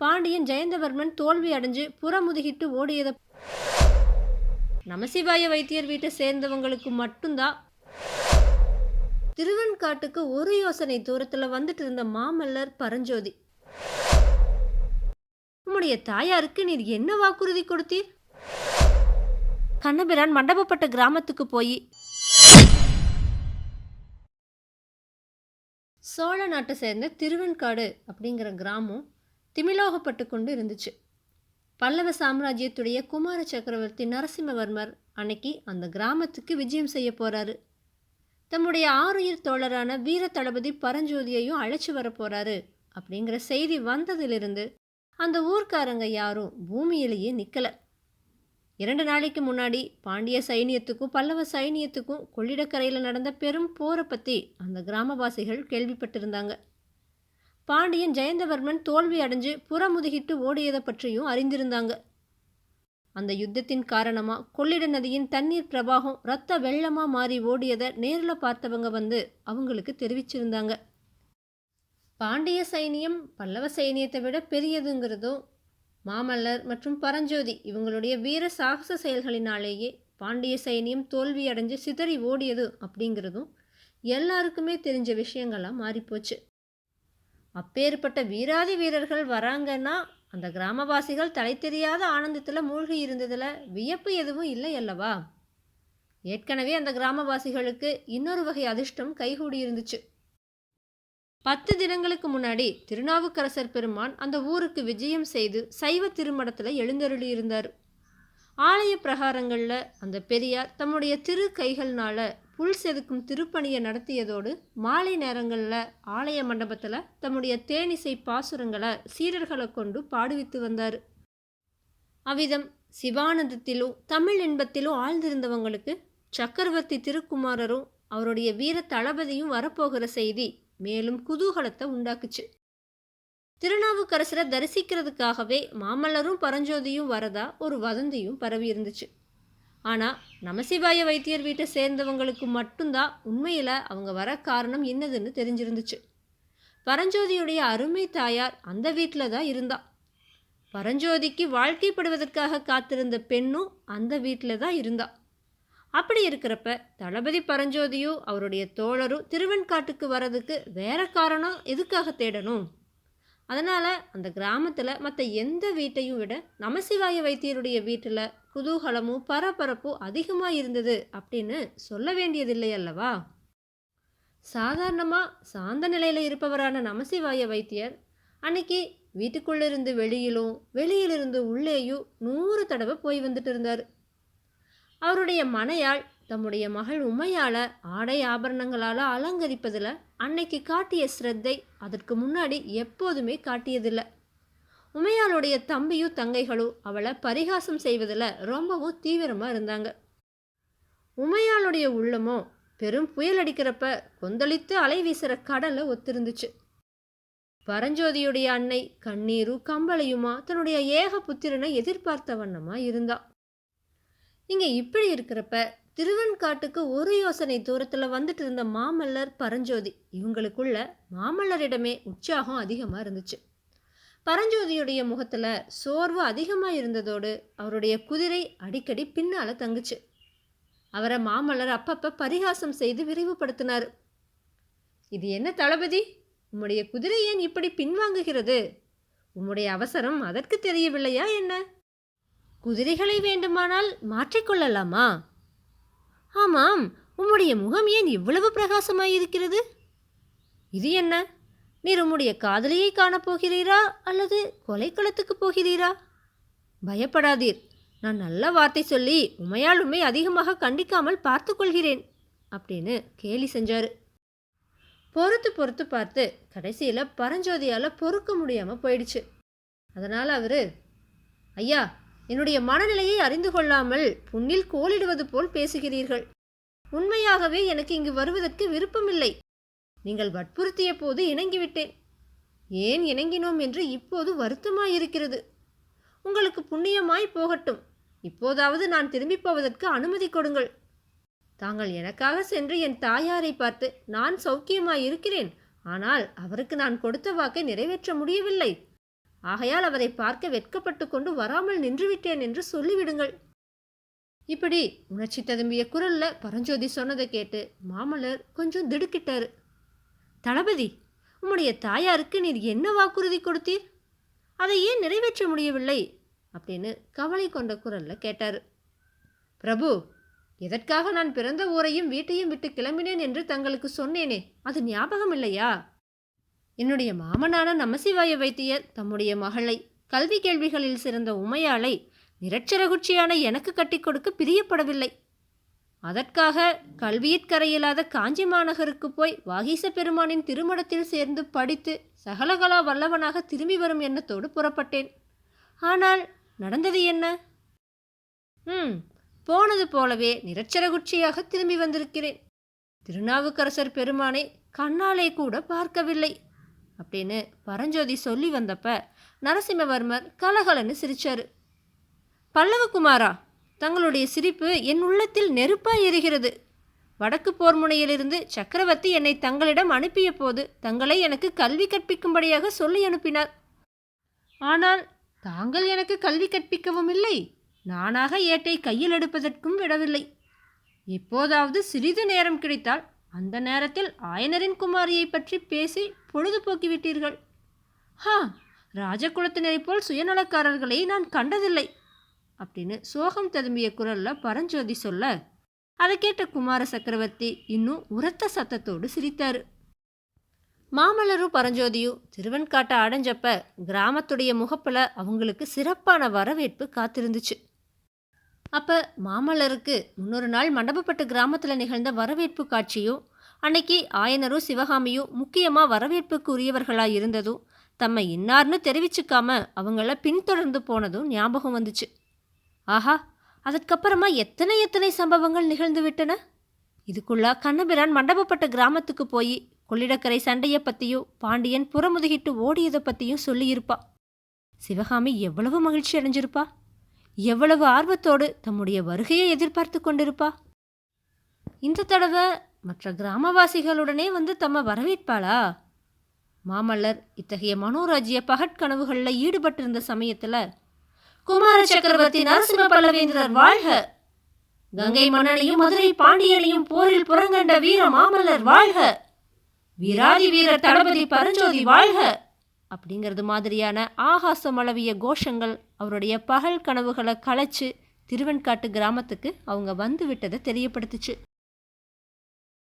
பாண்டியன் ஜெயந்தவர்மன் தோல்வி அடைஞ்சு புறமுதுகிட்டு ஓடியத நமசிவாய வைத்தியர் வீட்டை சேர்ந்தவங்களுக்கு மட்டும்தான். திருவெண்காட்டுக்கு ஒரு யோசனை தூரத்துல வந்துட்டு இருந்த மாமல்லர் பரஞ்சோதி. உம்முடைய தாயாருக்கு நீர் என்ன வாக்குறுதி கொடுத்தீர்? கண்ணபிரான் மண்டபப்பட்ட கிராமத்துக்கு போய் சோழ நாட்டை சேர்ந்த திருவெண்காடு அப்படிங்கிற கிராமம் திமிலோகப்பட்டு கொண்டு இருந்துச்சு. பல்லவ சாம்ராஜ்யத்துடைய குமார சக்கரவர்த்தி நரசிம்மவர்மர் அன்னைக்கு அந்த கிராமத்துக்கு விஜயம் செய்ய போகிறாரு தம்முடைய ஆறுயிர் தோழரான வீர தளபதி பரஞ்சோதியையும் அழைச்சி வர போறாரு அப்படிங்கிற செய்தி வந்ததிலிருந்து அந்த ஊர்க்காரங்க யாரும் பூமியிலேயே நிற்கலை இரண்டு நாளைக்கு முன்னாடி பாண்டிய சைனியத்துக்கும் பல்லவ சைனியத்துக்கும் கொள்ளிடக்கரையில் நடந்த பெரும் போரை பற்றி அந்த கிராமவாசிகள் கேள்விப்பட்டிருந்தாங்க. பாண்டியன் ஜெயந்தவர்மன் தோல்வி அடைஞ்சு புறமுதுகிட்டு ஓடியதை பற்றியும் அறிந்திருந்தாங்க. அந்த யுத்தத்தின் காரணமாக கொள்ளிட நதியின் தண்ணீர் பிரவாகம் ரத்த வெள்ளமாக மாறி ஓடியதை நேரில் பார்த்தவங்க வந்து அவங்களுக்கு தெரிவிச்சிருந்தாங்க. பாண்டிய சைனியம் பல்லவ சைனியத்தை விட பெரியதுங்கிறதும் மாமல்லர் மற்றும் பரஞ்சோதி இவங்களுடைய வீர சாகச செயல்களினாலேயே பாண்டிய சைனியம் தோல்வி அடைஞ்சு சிதறி ஓடியது அப்படிங்கிறதும் எல்லாருக்குமே தெரிஞ்ச விஷயங்களாக மாறிப்போச்சு. அப்பேற்பட்ட வீராதி வீரர்கள் வராங்கன்னா அந்த கிராமவாசிகள் தலை தெரியாத ஆனந்தத்தில் மூழ்கி இருந்ததில் வியப்பு எதுவும் இல்லை அல்லவா? ஏற்கனவே அந்த கிராமவாசிகளுக்கு இன்னொரு வகை அதிர்ஷ்டம் கைகூடி இருந்துச்சு. பத்து தினங்களுக்கு முன்னாடி திருநாவுக்கரசர் பெருமான் அந்த ஊருக்கு விஜயம் செய்து சைவ திருமடத்தில் எழுந்தருளி இருந்தார். ஆலய பிரகாரங்களில் அந்த பெரியார் தம்முடைய திரு கைகள்னால புல் செதுக்கும் திருப்பணியை நடத்தியதோடு மாலை நேரங்களில் ஆலய மண்டபத்தில் தம்முடைய தேனிசை பாசுரங்களை சீடர்களை கொண்டு பாடுவித்து வந்தார். அவ்விதம் சிவானந்தத்திலும் தமிழ் இன்பத்திலும் ஆழ்ந்திருந்தவங்களுக்கு சக்கரவர்த்தி திருக்குமாரரும் அவருடைய வீர தளபதியும் வரப்போகிற செய்தி மேலும் குதூகலத்தை உண்டாக்குச்சு. திருநாவுக்கரசரை தரிசிக்கிறதுக்காகவே மாமல்லரும் பரஞ்சோதியும் வரதா ஒரு வதந்தியும் பரவி இருந்துச்சு. ஆனால் நமசிவாய வைத்தியர் வீட்டை சேர்ந்தவங்களுக்கு மட்டும்தான் உண்மையில் அவங்க வர காரணம் என்னதுன்னு தெரிஞ்சிருந்துச்சு. பரஞ்சோதியுடைய அருமை தாயார் அந்த வீட்டில் தான் இருந்தா. பரஞ்சோதிக்கு வாழ்க்கைப்படுவதற்காக காத்திருந்த பெண்ணும் அந்த வீட்டில் தான் இருந்தா. அப்படி இருக்கிறப்ப தளபதி பரஞ்சோதியும் அவருடைய தோழரும் திருவெண்காட்டுக்கு வர்றதுக்கு வேற காரணம் எதுக்காக தேடணும்? அதனால் அந்த கிராமத்தில் மற்ற எந்த வீட்டையும் விட நமசிவாய வைத்தியருடைய வீட்டில் குதூகலமும் பரபரப்பும் அதிகமாக இருந்தது அப்படின்னு சொல்ல வேண்டியதில்லை அல்லவா? சாதாரணமாக சாந்த நிலையில் இருப்பவரான நமசிவாய வைத்தியர் அன்னைக்கு வீட்டுக்குள்ளிருந்து வெளியிலும் வெளியிலிருந்து உள்ளேயும் நூறு தடவை போய் வந்துட்டு இருந்தார். அவருடைய மனையாள் தம்முடைய மகள் உமையால ஆடை ஆபரணங்களால் அலங்கரிப்பதில் அன்னைக்கு காட்டிய ஸ்ரத்தை அதற்கு முன்னாடி எப்போதுமே காட்டியதில்லை. உமையாளுடைய தம்பியும் தங்கைகளும் அவளை பரிகாசம் செய்வதில் ரொம்பவும் தீவிரமாக இருந்தாங்க. உமையாளுடைய உள்ளமோ பெரும் புயல் அடிக்கிறப்ப கொந்தளித்து அலை வீசுகிற கடலை ஒத்திருந்துச்சு. பரஞ்சோதியுடைய அன்னை கண்ணீரும் கம்பளையுமா தன்னுடைய ஏக புத்திரனை எதிர்பார்த்த வண்ணமாக இருந்தா. இங்கே இப்படி இருக்கிறப்ப திருவெண்காட்டுக்கு ஒரு யோசனை தூரத்தில் வந்துட்டு இருந்த மாமல்லர் பரஞ்சோதி. இவங்களுக்குள்ள மாமல்லரிடமே உற்சாகம் அதிகமாக இருந்துச்சு. பரஞ்சோதியுடைய முகத்தில் சோர்வு அதிகமாக இருந்ததோடு அவருடைய குதிரை அடிக்கடி பின்னால் தங்குச்சு. அவரை மாமல்லர் அப்பப்போ பரிகாசம் செய்து விரைவுபடுத்தினார். இது என்ன தளபதி? உம்முடைய குதிரை ஏன் இப்படி பின்வாங்குகிறது? உம்முடைய அவசரம் அதற்கு தெரியவில்லையா என்ன? குதிரைகளை வேண்டுமானால் மாற்றிக்கொள்ளலாமா ஆமாம் உம்முடைய முகம் ஏன் இவ்வளவு பிரகாசமாயிருக்கிறது? இது என்ன? நீர் உம்முடைய காதலியை காணப்போகிறீரா அல்லது கொலைக்களத்துக்கு போகிறீரா? பயப்படாதீர். நான் நல்ல வார்த்தை சொல்லி உமையால் உண்மை அதிகமாக கண்டிக்காமல் பார்த்து கொள்கிறேன் அப்படின்னு கேலி செஞ்சார். பொறுத்து பொறுத்து பார்த்து கடைசியில் பரஞ்சோதியால் பொறுக்க முடியாமல் போயிடுச்சு. அதனால் அவர் ஐயா என்னுடைய மனநிலையை அறிந்து கொள்ளாமல் புண்ணில் கோலிடுவது போல் பேசுகிறீர்கள். உண்மையாகவே எனக்கு இங்கு வருவதற்கு விருப்பமில்லை. நீங்கள் வற்புறுத்திய போது இணங்கிவிட்டேன். ஏன் இணங்கினோம் என்று இப்போது வருத்தமாயிருக்கிறது. உங்களுக்கு புண்ணியமாய் போகட்டும். இப்போதாவது நான் திரும்பி போவதற்கு அனுமதி கொடுங்கள். தாங்கள் எனக்காக சென்று என் தாயாரை பார்த்து நான் சௌக்கியமாய் இருக்கிறேன் ஆனால் அவருக்கு நான் கொடுத்த வாக்கை நிறைவேற்ற முடியவில்லை. ஆகையால் அவரை பார்க்க வெட்கப்பட்டு கொண்டு வராமல் நின்றுவிட்டேன் என்று சொல்லிவிடுங்கள். இப்படி உணர்ச்சி ததும்பிய குரல்ல பரஞ்சோதி சொன்னதை கேட்டு மாமல்லர் கொஞ்சம் திடுக்கிட்டாரு. தளபதி உம்முடைய தாயாருக்கு நீர் என்ன வாக்குறுதி கொடுத்தீர்? அதை ஏன் நிறைவேற்ற முடியவில்லை? அப்படின்னு கவலை கொண்ட குரல்ல கேட்டார். பிரபு எதற்காக நான் பிறந்த ஊரையும் வீட்டையும் விட்டு கிளம்பினேன் என்று தங்களுக்கு சொன்னேனே அது ஞாபகம் இல்லையா என்னுடைய மாமனான நமசிவாய வைத்தியர் தம்முடைய மகளை கல்வி கேள்விகளில் சிறந்த உமையாளை நிரட்சரகுச்சியான எனக்கு கட்டிக் கொடுக்க பிரியப்படவில்லை. அதற்காக கல்வியிற்கரையில்லாத காஞ்சி மாநகருக்கு போய் வாகீச பெருமானின் திருமணத்தில் சேர்ந்து படித்து சகலகலா வல்லவனாக திரும்பி வரும் எண்ணத்தோடு புறப்பட்டேன். ஆனால் நடந்தது என்ன? ம் போனது போலவே நிரட்சரகுச்சியாக திரும்பி வந்திருக்கிறேன். திருநாவுக்கரசர் பெருமானை கண்ணாலே கூட பார்க்கவில்லை. அப்படின்னு பரஞ்சோதி சொல்லி வந்தப்ப நரசிம்மவர்மர் கலகலன்னு சிரிச்சாரு. பல்லவகுமாரா தங்களுடைய சிரிப்பு என் உள்ளத்தில் நெருப்பாய் எரிகிறது. வடக்கு போர் முனையிலிருந்து சக்கரவர்த்தி என்னை தங்களிடம் அனுப்பிய போது தங்களை எனக்கு கல்வி கற்பிக்கும்படியாக சொல்லி அனுப்பினார். ஆனால் தாங்கள் எனக்கு கல்வி கற்பிக்கவும் இல்லை. நானாக ஏட்டை கையில் எடுப்பதற்கும் விடவில்லை. எப்போதாவது சிறிது நேரம் கிடைத்தால் அந்த நேரத்தில் ஆயனரின் குமாரியை பற்றி பேசி பொழுதுபோக்கி விட்டீர்கள் ஹா ராஜகுலத்தினரைப் போல் சுயநலக்காரர்களை நான் கண்டதில்லை அப்படின்னு சோகம் ததும்பிய குரல்ல பரஞ்சோதி சொல்ல அதை கேட்ட குமார சக்கரவர்த்தி இன்னும் உரத்த சத்தத்தோடு சிரித்தாரு. மாமல்லரும் பரஞ்சோதியும் திருவன்காட்டை அடைஞ்சப்ப கிராமத்துடைய முகப்பில் அவங்களுக்கு சிறப்பான வரவேற்பு காத்திருந்துச்சு. அப்போ மாமல்லருக்கு முன்னொரு நாள் மண்டபப்பட்டு கிராமத்தில் நிகழ்ந்த வரவேற்பு காட்சியும் அன்னைக்கு ஆயனரும் சிவகாமியும் முக்கியமாக வரவேற்புக்கு உரியவர்களாக இருந்ததும் தம்மை இன்னார்னு தெரிவிச்சுக்காம அவங்கள பின்தொடர்ந்து போனதும் ஞாபகம் வந்துச்சு. ஆஹா அதற்கப்புறமா எத்தனை எத்தனை சம்பவங்கள் நிகழ்ந்து விட்டன? இதுக்குள்ளே கண்ணபிரான் மண்டபப்பட்ட கிராமத்துக்கு போய் கொள்ளிடக்கரை சண்டையை பற்றியும் பாண்டியன் புறமுதுகிட்டு ஓடியதை பற்றியும் சொல்லியிருப்பா. சிவகாமி எவ்வளவு மகிழ்ச்சி அடைஞ்சிருப்பா எவ்வளவு ஆர்வத்தோடு தம்முடைய வருகையை எதிர்பார்த்து கொண்டிருப்பா? இந்த தடவை மற்ற கிராமவாசிகளுடனே வந்து தம்ம வரவேற்பாளா? மாமல்லர் இத்தகைய மனோராஜ்ய பகட்கனவுகளில் ஈடுபட்டிருந்த சமயத்தில் குமார சக்கரவர்த்தி நரசிம்ம பல்லவேந்திரர் வாழ்க! கங்கை மன்னனையும் மதுரை பாண்டியனையும் போரில் புறங்கண்ட வீர மாமல்லர் வாழ்க! வீராதி வீரர் தளபதி பரஞ்சோதி வாழ்க! அப்படிங்கிறது மாதிரியான ஆகாசம் அளவிய கோஷங்கள் அவருடைய பகல் கனவுகளை களைச்சு திருவெண்காட்டு கிராமத்துக்கு அவங்க வந்து விட்டதை தெரியப்படுத்துச்சு.